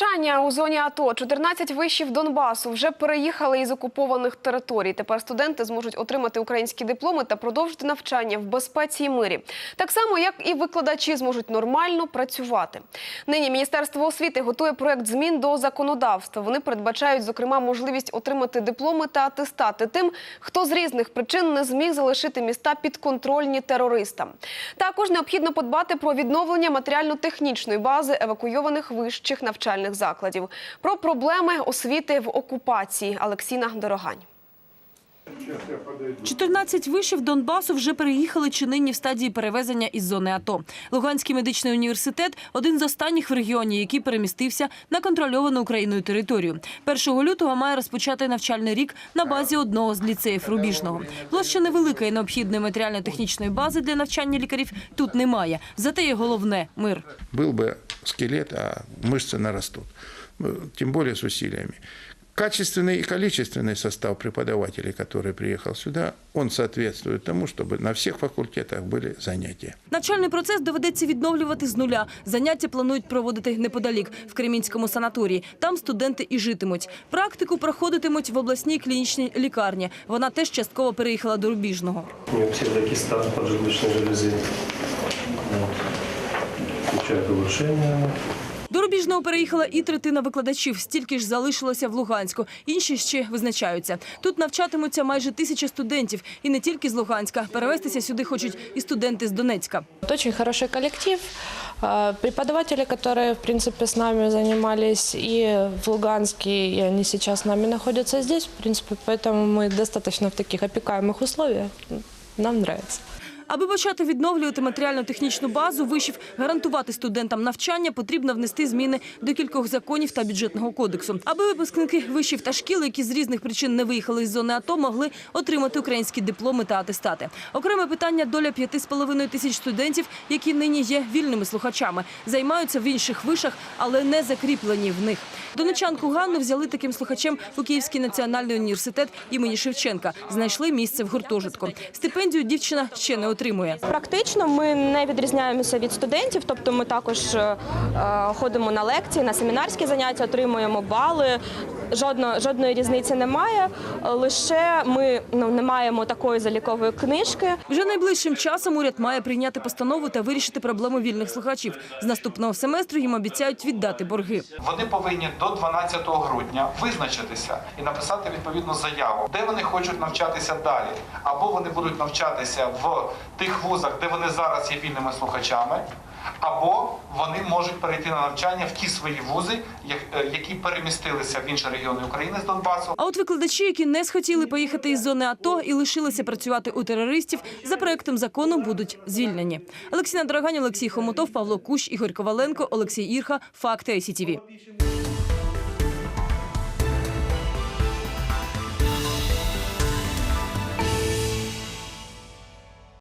навчання у зоні АТО 14 вишів Донбасу вже переїхали із окупованих територій. Тепер студенти зможуть отримати українські дипломи та продовжити навчання в безпеці і мирі. Так само, як і викладачі зможуть нормально працювати. Нині Міністерство освіти готує проект змін до законодавства. Вони передбачають, зокрема, можливість отримати дипломи та атестати тим, хто з різних причин не зміг залишити міста підконтрольні терористам. Також необхідно подбати про відновлення матеріально-технічної бази евакуйованих вищих навчальних закладів. Про проблеми освіти в окупації Алексіна Дорогань. 14 вишів Донбасу вже переїхали чи нині в стадії перевезення із зони АТО. Луганський медичний університет – один з останніх в регіоні, який перемістився на контрольовану Україною територію. 1 лютого має розпочати навчальний рік на базі одного з ліцеїв Рубіжного. Площа невелика і необхідної матеріально-технічної бази для навчання лікарів тут немає. Зате є головне – мир. был бы скелет, а мышцы нарастут. Ну, Тем более с усилиями. Качественный и количественный состав преподавателей, который приехал сюда, он соответствует тому, чтобы на всех факультетах были занятия. Навчальний процес доведеться відновлювати з нуля. Заняття планують проводити неподалік, в Кремінському санаторії. Там студенти і житимуть. Практику проходитимуть в обласній клінічній лікарні. Вона теж частково переїхала до Рубіжного. У него всегда киста поджелудочной железы. Вот. Включает улучшение. До Рубіжного переїхала і третина викладачів. Стільки ж залишилося в Луганську. Інші ще визначаються. Тут навчатимуться майже тисяча студентів. І не тільки з Луганська. Перевестися сюди хочуть і студенти з Донецька. Вот Очень хороший коллектив. А, Преподаватели, которые, в принципе, с нами занимались и в Луганске, и они сейчас с нами находятся здесь, в принципе, поэтому мы достаточно в таких опекаемых условиях. Нам нравится. Аби почати відновлювати матеріально-технічну базу вишів, гарантувати студентам навчання, потрібно внести зміни до кількох законів та бюджетного кодексу. Аби випускники вишів та шкіл, які з різних причин не виїхали із зони АТО, могли отримати українські дипломи та атестати. Окреме питання доля 5,5 тисяч студентів, які нині є вільними слухачами, займаються в інших вишах, але не закріплені в них. Донечанку Ганну взяли таким слухачем у Київський національний університет імені Шевченка. Знайшли місце в гуртожитку. Стипендію дівчина ще не отримує. Практично ми не відрізняємося від студентів, тобто ми також е, е, ходимо на лекції, на семінарські заняття, отримуємо бали. Жодно, жодної різниці немає. Лише ми ну, не маємо такої залікової книжки. Вже найближчим часом уряд має прийняти постанову та вирішити проблему вільних слухачів. З наступного семестру їм обіцяють віддати борги. Вони повинні до 12 грудня визначитися і написати відповідну заяву, де вони хочуть навчатися далі, або вони будуть навчатися в тих вузах, де вони зараз є вільними слухачами, або вони можуть перейти на навчання в ті свої вузи, е, які перемістилися в інші регіони України з Донбасу. А от викладачі, які не схотіли поїхати із зони АТО і лишилися працювати у терористів, за проектом закону будуть звільнені. Олексій Дорогань, Олексій Хомутов, Павло Кущ, Ігор Коваленко, Олексій Ірха. Факти ICTV.